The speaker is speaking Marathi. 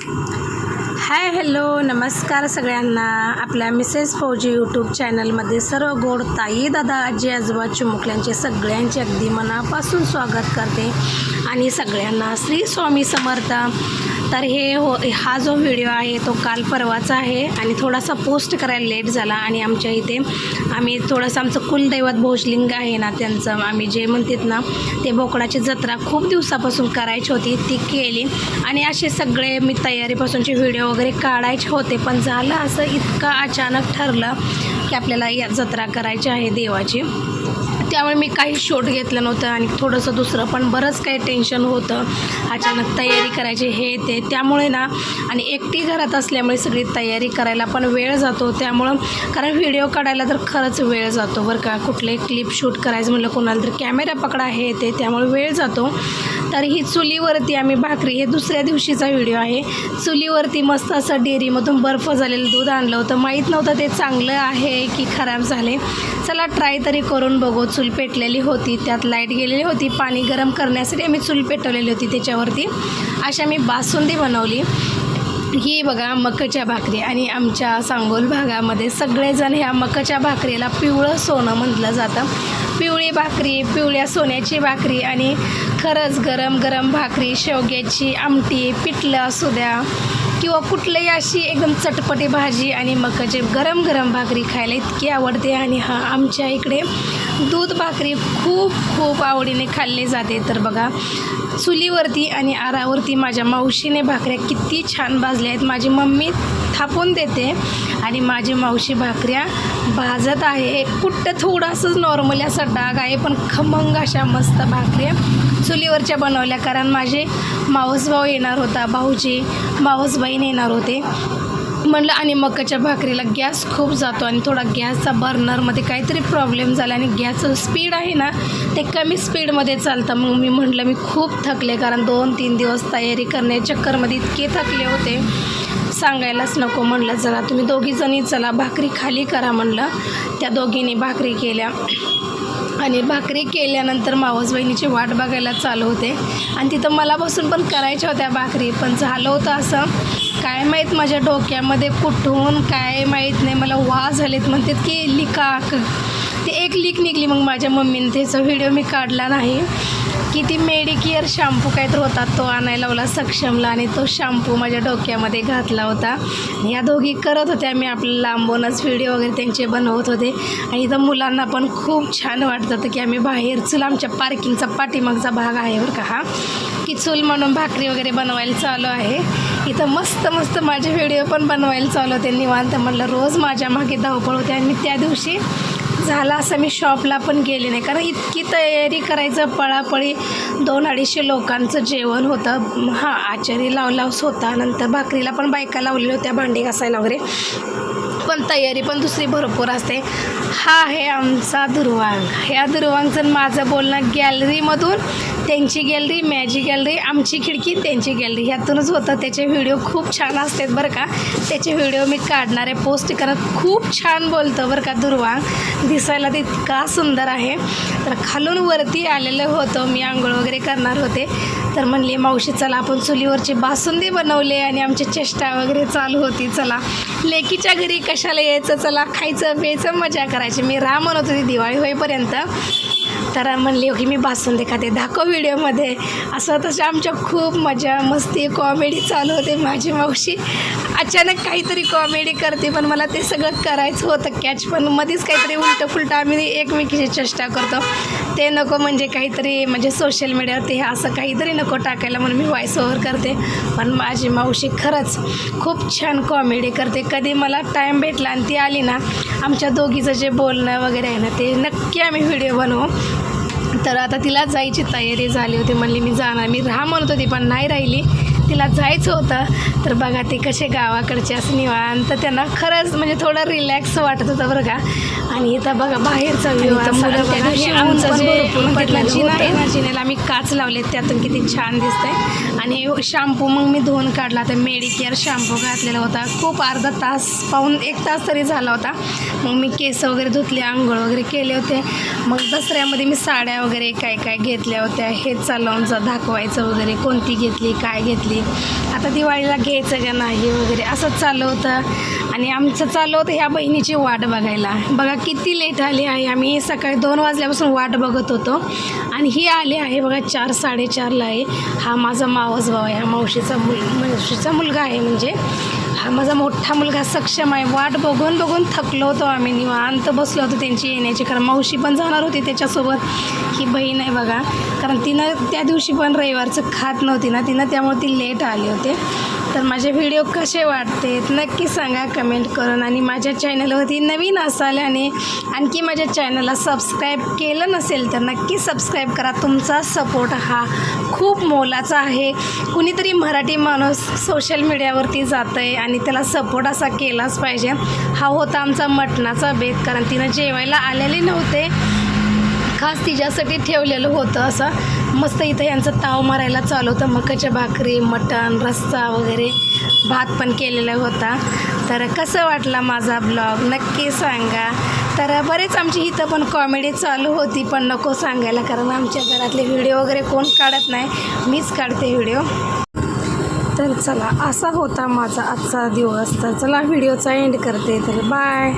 हाय हॅलो नमस्कार सगळ्यांना. आपल्या मिसेस फौजी यूट्यूब चॅनलमध्ये सर्व गोड ताई दादा आजी आजोबा चिमुकल्यांचे सगळ्यांचे अगदी मनापासून स्वागत करते. आणि सगळ्यांना श्री स्वामी समर्थ. तर हे हो हा जो व्हिडिओ आहे तो काल परवाचा आहे आणि थोडासा पोस्ट करायला लेट झाला आणि आमच्या इथे आम्ही थोडंसं आमचं कुलदैवत भोजलिंग आहे ना त्यांचं आम्ही जे म्हणतात ना ते बोकडाची जत्रा खूप दिवसापासून करायची होती ती केली. आणि असे सगळे मी तयारीपासूनचे व्हिडिओ वगैरे काढायचे होते पण झालं असं इतकं अचानक ठरलं की आपल्याला या जत्रा करायची आहे देवाची. त्यामुळे मी काही शूट घेतलं नव्हतं आणि थोडंसं दुसरं पण बरंच काही टेन्शन होतं. अचानक तयारी करायची हे ते. त्यामुळे ना आणि एकटी घरात असल्यामुळे सगळी तयारी करायला पण वेळ जातो. त्यामुळं कारण व्हिडिओ काढायला तर खरंच वेळ जातो बरं का. कुठले क्लिप शूट करायचं म्हटलं कोणाला तर कॅमेरा पकडा हे ते. त्यामुळे वेळ जातो. तर ही चुलीवरती आम्ही भाकरी हे दुसऱ्या दिवशीचा व्हिडिओ आहे. चुलीवरती मस्त असं डेअरीमधून बर्फ झालेलं दूध आणलं होतं. माहीत नव्हतं ते चांगलं आहे की खराब झाले. चला ट्राय तरी करून बघू. चूल पेटलेली होती त्यात लाइट गेलेली होती. पाणी गरम करण्यासाठी आम्ही चूल पेटवलेली होती त्याच्यावरती. अशा मी बासुंदी बनवली. ही बघा मकाच्या भाकरी आणि आमच्या सांगोल भागामध्ये सगळेजण ह्या मकाच्या भाकरीला पिवळं सोनं म्हटलं जातं. पिवळी भाकरी पिवळ्या सोन्याची भाकरी आणि खरंच गरम गरम भाकरी शेवग्याची आमटी पिठलं असू द्या किंवा कुठलीही अशी एकदम चटपटी भाजी आणि मकाची गरम गरम भाकरी खायला इतकी आवडते आणि हा आमच्या इकडे दूध भाकरी खूप खूप आवडीने खाल्ली जाते. तर बघा चुलीवरती आणि आरावरती माझ्या मावशीने भाकऱ्या किती छान भाजल्या आहेत. माझी मम्मी थापून देते आणि माझी मावशी भाकऱ्या भाजत आहे. कुठं थोडंसंच नॉर्मली असा डाग आहे पण खमंग अशा मस्त भाकऱ्या चुलीवरच्या बनवल्या कारण माझे मावस भाऊ येणार होता भाऊजी मावस बहीण येणार होते. म्हणलं आणि मकाच्या भाकरीला गॅस खूप जातो आणि थोडा गॅसचा बर्नरमध्ये काहीतरी प्रॉब्लेम झाला आणि गॅसचं स्पीड आहे ना ते कमी स्पीडमध्ये चालतं. मग मी म्हटलं मी खूप थकले कारण दोन तीन दिवस तयारी करण्याच्या चक्करमध्ये इतके थकले होते. सांगायलाच नको. म्हणलं जरा तुम्ही दोघीजणी चला भाकरी खाली करा. म्हणलं त्या दोघींनी भाकरी केल्या. आणि भाकरी केल्यानंतर मावस बहिणीची वाट बघायला चालू होते. आणि तिथं मला बसून पण करायच्या होत्या भाकरी. पण झालं होतं असं काय माहीत माझ्या डोक्यामध्ये कुठून काय माहीत नाही मला वा झालेत म्हणतात की लिका ते एक लीक निघली मग माझ्या मम्मीने त्याचा व्हिडिओ मी काढला नाही. की ती मेडिकेअर शॅम्पू काय तर होता तो आणायला लावला सक्षमला आणि तो शॅम्पू माझ्या डोक्यामध्ये घातला होता. या दोघी करत होत्या मी आपलं लांबूनच व्हिडिओ वगैरे त्यांचे बनवत होते. आणि इथं मुलांना पण खूप छान वाटत होतं की आम्ही बाहेर चूल आमच्या पार्किंगचा पाठीमागचा भाग आहे बरं का हा. की चूल म्हणून भाकरी वगैरे बनवायला चालू आहे. इथं मस्त मस्त माझे व्हिडिओ पण बनवायला चालू होते. निवांत म्हटलं रोज माझ्या मागे धावपळ होते आणि मी त्या दिवशी झाला असं मी शॉपला पण गेले नाही. कारण इतकी तयारी करायचं पळापळी दोन अडीचशे लोकांचं जेवण होतं. हां आचारी लावलाच होता. नंतर भाकरीला पण बायका लावलेल्या होत्या भांडी घासायला वगैरे. पण तयारी पण दुसरी भरपूर असते. हा आहे आमचा दुर्वांग. ह्या दुर्वांगचं माझं बोलणं गॅलरीमधून त्यांची गॅलरी मॅजी गॅलरी आमची खिडकी त्यांची गॅलरी. ह्यातूनच होतं. त्याचे व्हिडिओ खूप छान असतात बरं का. त्याचे व्हिडिओ मी काढणार आहे पोस्ट करत खूप छान बोलतं बरं का दुर्वांग. दिसायला ते इतका सुंदर आहे. तर खालून वरती आलेलं होतं. मी आंघोळ वगैरे करणार होते. तर म्हणले मावशी चला आपण चुलीवरची बासुंदी बनवले आणि आमची चेष्टा वगैरे चालू होती चला. लेकीच्या घरी कशाला यायचं? चला खायचं प्यायचं मजा करायची. मी राह म्हणत होती दिवाळी होईपर्यंत तर म्हणली की मी बासुंदी खाते दाखव व्हिडिओमध्ये. असं तसं आमच्या खूप मजा मस्ती कॉमेडी चालू होते. माझी मावशी अचानक काहीतरी कॉमेडी करते पण मला ते सगळं करायचं होतं कॅच पण मध्येच काहीतरी उलटं फुलटं आम्ही एकमेकीची चेष्टा करतो. ते नको म्हणजे काहीतरी म्हणजे सोशल मीडियावरती हे असं काहीतरी नको टाकायला म्हणून मी व्हॉइस ओव्हर करते. पण माझी मावशी खरंच खूप छान कॉमेडी करते. कधी मला टाईम भेटला आणि ती आली ना आमच्या दोघीचं जे बोलणं वगैरे आहे ना ते नक्की आम्ही व्हिडिओ बनवू. तर आता तिला जायची तयारी झाली होती. म्हणली मी जाणार. मी राहा म्हणत होती पण नाही राहिली. तिला जायचं होतं तर बघा ते कसे गावाकडचे असं निवांत त्यांना खरंच म्हणजे थोडं रिलॅक्स वाटत होतं बरं का. आणि इथं बघा बाहेरचा जिनेला आम्ही काच लावले त्यातून किती छान दिसतंय. आणि शॅम्पू मग मी धुवून काढला तर मेडिकेअर शॅम्पू घातलेला होता. खूप अर्धा तास पाऊन एक तास तरी झाला होता. मग मी केस वगैरे धुतले आंघोळ वगैरे केले होते. मग दसऱ्यामध्ये मी साड्या वगैरे काय काय घेतल्या होत्या हे चालवून जा दाखवायचं वगैरे कोणती घेतली काय घेतली. नाही आता दिवाळीला घ्यायचं का नाही वगैरे असंच चाललं होतं. आणि आमचं चाललं होतं ह्या बहिणीची वाट बघायला. बघा किती लेट आली आहे. आम्ही सकाळी दोन वाजल्यापासून वाट बघत होतो. आणि ही आली आहे बघा चार साडेचारला आहे. हा माझा मावस भाऊ आहे. हा मावशीचा मुल मावशीचा मुलगा आहे म्हणजे. हा माझा मोठा मुलगा सक्षम आहे. वाट बघून बघून थकलो होतो आम्ही. निवांत बसलो होतो त्यांची येण्याची. कारण मावशी पण जाणार होती त्याच्यासोबत. ही बहीण आहे बघा. कारण तिनं त्या दिवशी पण रविवारचं खात नव्हती ना. तिनं त्यामुळे ती लेट आली होते. तर माझे व्हिडिओ कसे वाटते नक्की सांगा कमेंट करून. आणि माझ्या चॅनलवरती नवीन असाल आणि आणखी माझ्या चॅनलला सबस्क्राईब केलं नसेल तर नक्की सबस्क्राईब करा. तुमचा सपोर्ट हा खूप मोलाचा आहे. कुणीतरी मराठी माणूस सोशल मीडियावरती जातं आहे आणि त्याला सपोर्ट असा केलाच पाहिजे. हा होता आमचा मटणाचा बेत कारण तिनं जेवायला आलेले नव्हते. खास तिच्यासाठी ठेवलेलं होतं असं. मस्त इथं यांचं ताव मारायला चालू होतं. मकाच्या भाकरी मटण रस्सा वगैरे भात पण केलेला होता. तर कसं वाटला माझा ब्लॉग? नक्की सांगा. तर बरेच आमची इथं पण कॉमेडी चालू होती पण नको सांगायला कारण आमच्या घरातले व्हिडिओ वगैरे कोण काढत नाही. मीच काढते व्हिडिओ. तर चला असा होता माझा आजचा दिवस. तर चला व्हिडिओचा एंड करते. तर बाय